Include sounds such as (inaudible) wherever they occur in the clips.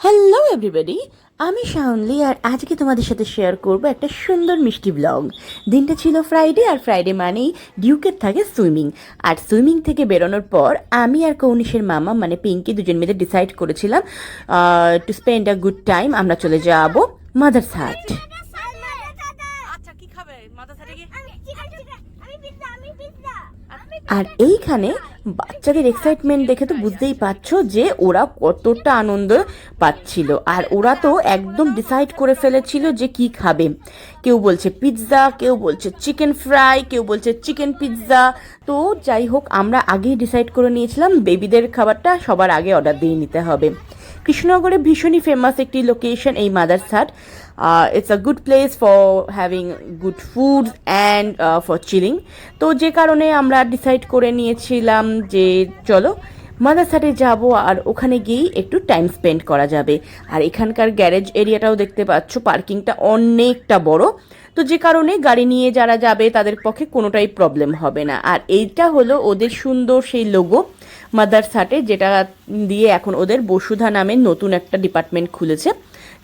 Hello everybody আমি শাওনলি আর আজকে তোমাদের সাথে শেয়ার করব একটা সুন্দর মিষ্টি ব্লগ দিনটা ছিল ফ্রাইডে আর ফ্রাইডে মানেই ডিউকের থাকে সুইমিং আর সুইমিং থেকে বেরোনোর পর আমি আর কৌনিশের মামা মানে পিঙ্কি দুজন মিলে ডিসাইড করেছিলাম to spend a good time আমরা চলে যাব মাদার্স হাট আচ্ছা কি খাবে মাথা ছাড়ে গিয়ে আর এইখানে বাচ্চাদের এক্সাইটমেন্ট দেখে তো বুঝতেই পারছ যে ওরা কতটা আনন্দ পাচ্ছিল। আর ওরা তো একদম ডিসাইড করে ফেলেছিল যে কি খাবে। কেউ বলছে পিৎজা কেউ বলছে চিকেন ফ্রাই কেউ বলছে চিকেন পিৎজা তো যাই হোক, আমরা আগেই ডিসাইড করে নিয়েছিলাম বেবিদের খাবারটা সবার আগে অর্ডার দিয়ে নিতে হবে। কৃষ্ণনগরে ভীষণই ফেমাস একটি লোকেশন এই Mother's hut it's a good place for having good food and for chilling তো যে কারণে আমরা ডিসাইড করে নিয়েছিলাম যে চলো মাদার্স হাটে যাব আর ওখানে গিয়েই একটু টাইম স্পেন্ড করা যাবে। আর এখানকার গ্যারেজ এরিয়াটাও দেখতে পাচ্ছ পার্কিংটা অনেকটা বড়। তো যে কারণে গাড়ি নিয়ে যারা যাবে তাদের পক্ষে কোনোটাই প্রবলেম হবে না। আর এইটা হলো ওদের সুন্দর সেই লোগো মাদার্স হাটে যেটা দিয়ে এখন ওদের বসুধা নামে নতুন একটা ডিপার্টমেন্ট খুলেছে,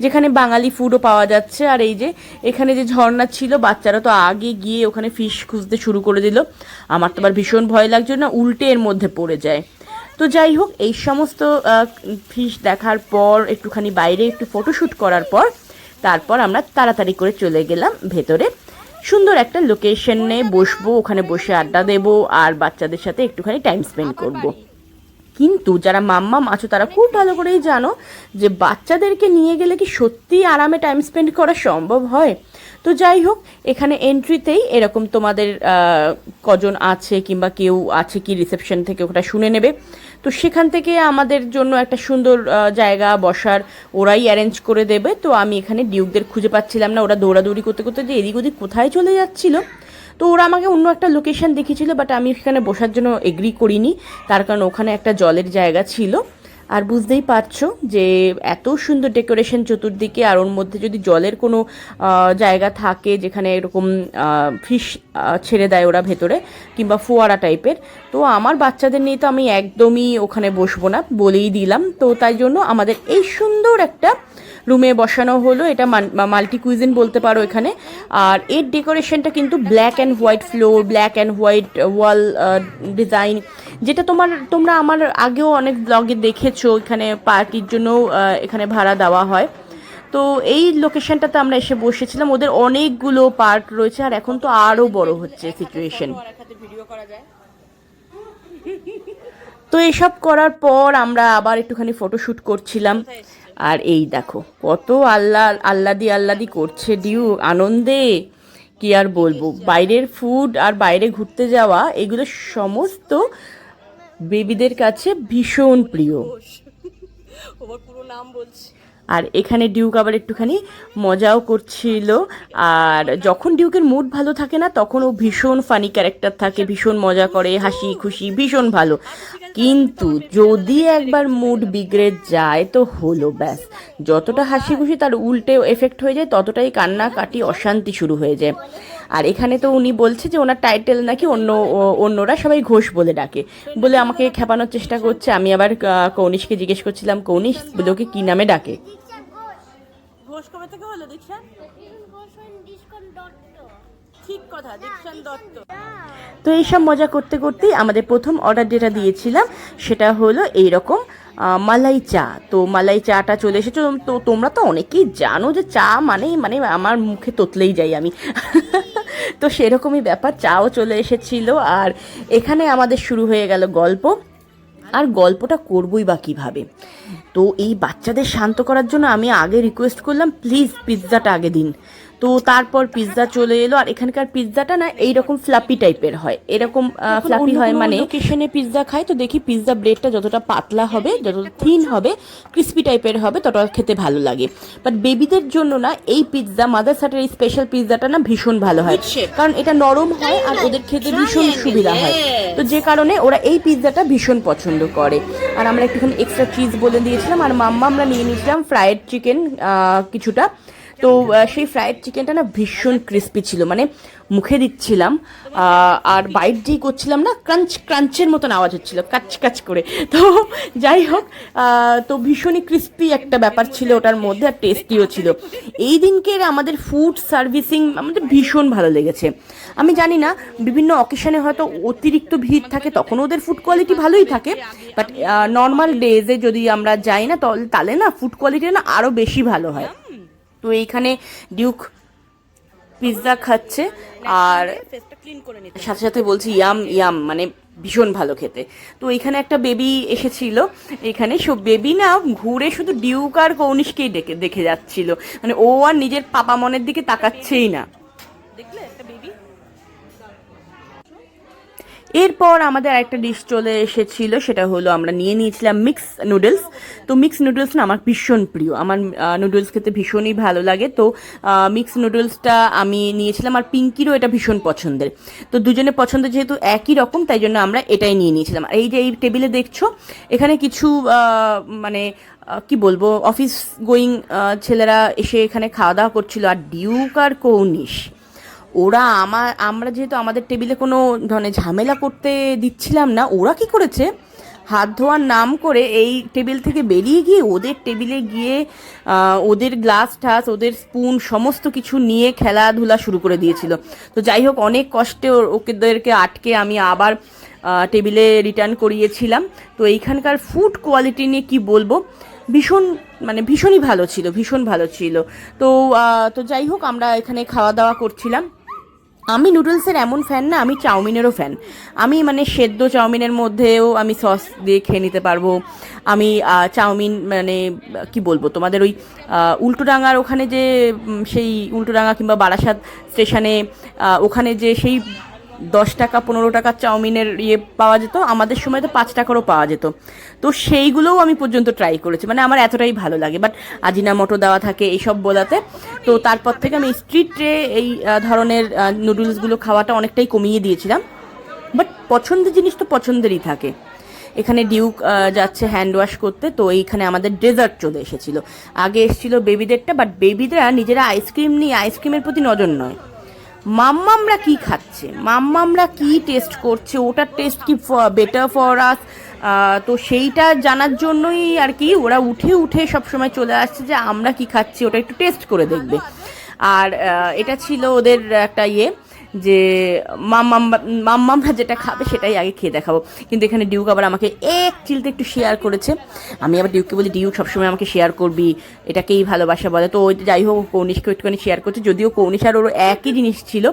যেখানে বাঙালি ফুডও পাওয়া যাচ্ছে। আর এই যে, এখানে যে ঝর্ণা ছিল, বাচ্চারা তো আগে গিয়ে ওখানে ফিশ খুঁজতে শুরু করে দিল। আমার তো আবার ভীষণ ভয় লাগছে না, উল্টে এর মধ্যে পড়ে যায়। তো যাই হোক, এই সমস্ত ফিশ দেখার পর, একটুখানি বাইরে একটু ফটোশ্যুট করার পর, তারপর আমরা তাড়াতাড়ি করে চলে গেলাম ভেতরে। সুন্দর একটা লোকেশনে বসবো, ওখানে বসে আড্ডা দেবো, আর বাচ্চাদের সাথে একটুখানি টাইম স্পেন্ড করব। কিন্তু যারা মাম্মাম আছো তারা খুব ভালো করেই জানো যে বাচ্চাদেরকে নিয়ে গেলে কি সত্যি আরামে টাইম স্পেন্ড করা সম্ভব হয়? তো যাই হোক, এখানে এন্ট্রিতেই এরকম তোমাদের কজন আছে কিংবা কেউ আছে কি রিসেপশন থেকে ওটা শুনে নেবে। তো সেখান থেকে আমাদের জন্য একটা সুন্দর জায়গা বসার ওরাই অ্যারেঞ্জ করে দেবে। তো আমি এখানে ডিউকদের খুঁজে পাচ্ছিলাম না। ওরা দৌড়াদৌড়ি করতে করতে যে এদিক ওদিক কোথায় চলে যাচ্ছিল? তো ওরা আমাকে অন্য একটা লোকেশন দেখিয়েছিল বাট আমি সেখানে বসার জন্য এগ্রি করিনি। তার কারণ ওখানে একটা জলের জায়গা ছিল। আর বুঝতেই পারছ যে এত সুন্দর ডেকোরেশন চতুর্দিকে, আর ওর মধ্যে যদি জলের কোনো জায়গা থাকে যেখানে এরকম ফিশ ছেড়ে দেয় ওরা ভেতরে, কিংবা ফোয়ারা টাইপের, তো আমার বাচ্চাদের নিয়ে তো আমি একদমই ওখানে বসবো না বলেই দিলাম। তো তাই জন্য আমাদের এই সুন্দর একটা রুমে বসানো হলো, এটা মাল্টি কুইজিন বলতে পারো এখানে। আর এর ডেকোরেশনটা কিন্তু black and white floor, black and white wall design. যেটা তোমার, তোমরা আমার আগেও অনেক ব্লগে দেখেছ, এখানে পার্টির জন্য এখানে ভাড়া দেওয়া হয়। তো এই লোকেশনটাতে আমরা এসে বসেছিলাম, ওদের অনেকগুলো পার্ক রয়েছে, আর এখন তো আরও বড় হচ্ছে সিচুয়েশন তো এসব করার পর আমরা আবার একটুখানি ফটোশ্যুট করছিলাম। আর এই দেখো কত আল্লাহ আল্লাদি আল্লাদি করছে ডিউ আনন্দে। কি আর বলব? বাইরের ফুড আর বাইরে ঘুরতে যাওয়া এগুলো সমস্ত বেবিদের কাছে ভীষণ প্রিয়। ওর পুরো নাম বলছি। আর এখানে ডিউক আবার একটুখানি মজাও করছিল আর যখন ডিউকের মুড ভালো থাকে না তখন ও ভীষণ ফানি ক্যারেক্টার থাকে ভীষণ মজা করে হাসি খুশি ভীষণ ভালো। কিন্তু যদি একবার মুড বিগড়ে যায়, তো হলো ব্যাস। যতটা হাসি খুশি তার উল্টে এফেক্ট হয়ে যায়, ততটাই কান্নাকাটি, অশান্তি শুরু হয়ে যায়। আর এখানে তো উনি বলছে যে, ওনার টাইটেল নাকি অন্য অন্যরা সবাই ঘোষ বলে ডাকে। বলে আমাকে খেপানোর চেষ্টা করছে। আমি আবার কৌনিশকে জিজ্ঞেস করছিলাম, কৌনিশ, বলে ওকে কী নামে ডাকে? ঘোষ কবে থেকে হলো ঠিক কথা দীক্ষান দত্ত। তো এইসব মজা করতে করতেই আমাদের প্রথম অর্ডার যেটা দিয়েছিলাম সেটা হলো এইরকম আহ, মালাই চা। তো মালাই চাটা চলে এসেছে তো তোমরা তো অনেকেই জানো যে চা মানে মানে আমার মুখে তোতলেই যাই আমি। (laughs) তো সেরকমই ব্যাপার চাও চলে এসেছিল। আর এখানে আমাদের শুরু হয়ে গেল গল্প। আর গল্পটা করবই বা কীভাবে? তো এই বাচ্চাদের শান্ত করার জন্য আমি আগে রিকোয়েস্ট করলাম প্লিজ পিৎজাটা আগে দিন। তো তারপর পিৎজা চলে এলো। আর এখানকার পিৎজাটা না এইরকম ফ্লাপি টাইপের হয়। এরকম ফ্লাপি হয় মানে লোকেশনে পিৎজা খায় তো দেখি পিৎজা ব্রেডটা যতটা পাতলা হবে যতটা থিন হবে ক্রিস্পি টাইপের হবে ততটা খেতে ভালো লাগে। বাট বেবিদের জন্য না এই পিৎজা মাদার সাটের এই স্পেশাল পিৎজাটা না ভীষণ ভালো হয়। কারণ এটা নরম হয় আর ওদের খেতে ভীষণ সুবিধা হয়। তো যে কারণে ওরা এই পিৎজাটা ভীষণ পছন্দ করে। আর আমরা একটুখানি এক্সট্রা চিজ বলে দিয়েছিলাম। আর মাম্মা আমরা নিয়ে নিয়েছিলাম ফ্রায়েড চিকেন কিছুটা। তো সেই ফ্রাইড চিকেনটা না ভীষণ ক্রিস্পি ছিল মানে মুখে দিচ্ছিলাম আর বাইট যেই করছিলাম না ক্রাঞ্চ ক্রাঞ্চের মতন আওয়াজ হচ্ছিল, কাচ কাচ করে। তো যাই হোক তো ভীষণই ক্রিস্পি একটা ব্যাপার ছিল ওটার মধ্যে, আর টেস্টিও ছিল। এই দিনকের আমাদের ফুড সার্ভিসিং আমাদের ভীষণ ভালো লেগেছে। আমি জানি না, বিভিন্ন অকেশনে হয়তো অতিরিক্ত ভিড় থাকে তখন ওদের ফুড কোয়ালিটি ভালোই থাকে বাট নর্মাল ডেজে যদি আমরা যাই না, তাহলে না ফুড কোয়ালিটি না আরও বেশি ভালো হয়। তো এইখানে ডিউক পিৎজা খাচ্ছে আর সাথে সাথে বলছি ইয়াম ইয়াম মানে ভীষণ ভালো খেতে। তো এখানে একটা বেবি এসেছিল এখানে সব বেবি না ঘুরে শুধু ডিউক আর কৌনিশকেই ডেকে দেখে যাচ্ছিল। মানে ও আর নিজের পাপা মনের দিকে তাকাচ্ছেই না। এরপর আমাদের আরেকটা ডিশ চলে এসেছিল, সেটা হলো আমরা নিয়ে নিয়েছিলাম মিক্স নুডলস তো মিক্স নুডলস না আমার ভীষণ প্রিয়। আমার নুডলস খেতে ভীষণই ভালো লাগে। তো মিক্স নুডলসটা আমি নিয়েছিলাম আর পিঙ্কিরও এটা ভীষণ পছন্দের। তো দুজনে পছন্দ যেহেতু একই রকম, তাই জন্য আমরা এটাই নিয়ে নিয়েছিলাম। আর এই যে এই টেবিলে দেখছ, এখানে কিছু মানে কি বলব অফিস গোয়িং ছেলেরা এসে এখানে খাওয়া দাওয়া করছিল। আর ডিউক আর কৌনিশ। ওরা আমার আমরা যেহেতু আমাদের টেবিলে কোনো ধরনের ঝামেলা করতে দিচ্ছিলাম না, ওরা কি করেছে? হাত ধোয়ার নাম করে এই টেবিল থেকে বেরিয়ে গিয়ে ওদের টেবিলে গিয়ে ওদের গ্লাস টাস ওদের স্পুন সমস্ত কিছু নিয়ে খেলাধুলা শুরু করে দিয়েছিল। তো যাই হোক, অনেক কষ্টে ওদেরকে আটকে আমি আবার টেবিলে রিটার্ন করিয়েছিলাম। তো এইখানকার ফুড কোয়ালিটি নিয়ে কি বলব? ভীষণ মানে ভীষণই ভালো ছিল, ভীষণ ভালো ছিল। তো তো যাই হোক, আমরা এখানে খাওয়া দাওয়া করছিলাম। আমি নুডলসের এমন ফ্যান না, আমি চাউমিনেরও ফ্যান আমি মানে সেদ্ধ চাউমিনের মধ্যেও আমি সস দিয়ে খেয়ে নিতে পারব। আমি চাউমিন মানে কি বলব তোমাদের ওই উল্টোডাঙার ওখানে যে সেই উল্টোডাঙা কিংবা বারাসাত স্টেশনে ওখানে যে সেই দশ টাকা, পনেরো টাকা চাউমিনের ইয়ে পাওয়া যেত, আমাদের সময় তো পাঁচ টাকারও পাওয়া যেত। তো সেইগুলোও আমি পর্যন্ত ট্রাই করেছি মানে আমার এতটাই ভালো লাগে। বাট আজিনা মটো দেওয়া থাকে এইসব বোলাতে। তো তারপর থেকে আমি স্ট্রিটে এই ধরনের নুডলসগুলো খাওয়াটা অনেকটাই কমিয়ে দিয়েছিলাম। বাট পছন্দের জিনিস তো পছন্দেরই থাকে। এখানে ডিউক যাচ্ছে হ্যান্ড ওয়াশ করতে, তো এইখানে আমাদের ডেজার্ট চলে এসেছিল। আগে এসেছিল বেবিদেরটা বাট বেবিদেরা নিজেরা আইসক্রিম নিয়ে আইসক্রিমের প্রতি নজর নয়। মাম্মামরা কি খাচ্ছে? মাম্মামরা কি টেস্ট করছে? ওটার টেস্ট কি বেটার ফর আস তো সেইটা জানার জন্যই আর কি ওরা উঠে উঠে সবসময় চলে আসছে যে আমরা কি খাচ্ছি, ওটা একটু টেস্ট করে দেখবে। আর এটা ছিল ওদের একটা ইয়ে। যে মাম্মাম মাম্মামরা যেটা খাবে সেটাই আগে খেয়ে দেখাবো। কিন্তু এখানে ডিউক আবার আমাকে এক চিলতে একটু শেয়ার করেছে। আমি আবার ডিউককে বলি ডিউক সবসময় আমাকে শেয়ার করবি। এটাকেই ভালোবাসা বলে। তো ওই যাই হোক কৌনিশকে একটুখানি শেয়ার করছে। যদিও কৌনিশ আর ওর একই জিনিস ছিল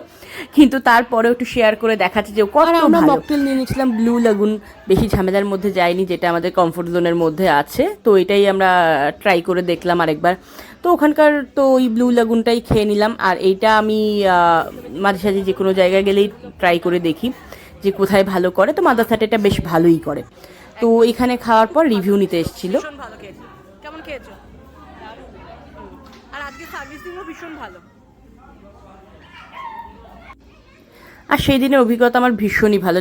কিন্তু তারপরেও একটু শেয়ার করে দেখাচ্ছে যে কত আমরা মকটেল নিয়ে নিয়েছিলাম ব্লু লাগুন বেশি ঝামেলার মধ্যে যায়নি যেটা আমাদের কমফোর্ট জোনের মধ্যে আছে। তো এটাই আমরা ট্রাই করে দেখলাম আরেকবার। তো ওখানকার তো ওই ব্লু লাগুনটাই খেয়ে নিলাম। আর এইটা আমি মাঝে সাঝে যে কোনো জায়গায় গেলেই ট্রাই করে দেখি যে কোথায় ভালো করে। তো মাদাসাট এটা বেশ ভালোই করে। তো এখানে খাওয়ার পর রিভিউ নিতে এসেছিল। ভালো খেয়েছো। কেমন খেয়েছো? আর আজকে সার্ভিসিংও ভীষণ ভালো। আর সেই দিনের অভিজ্ঞতা আমার ভীষণই ভালো।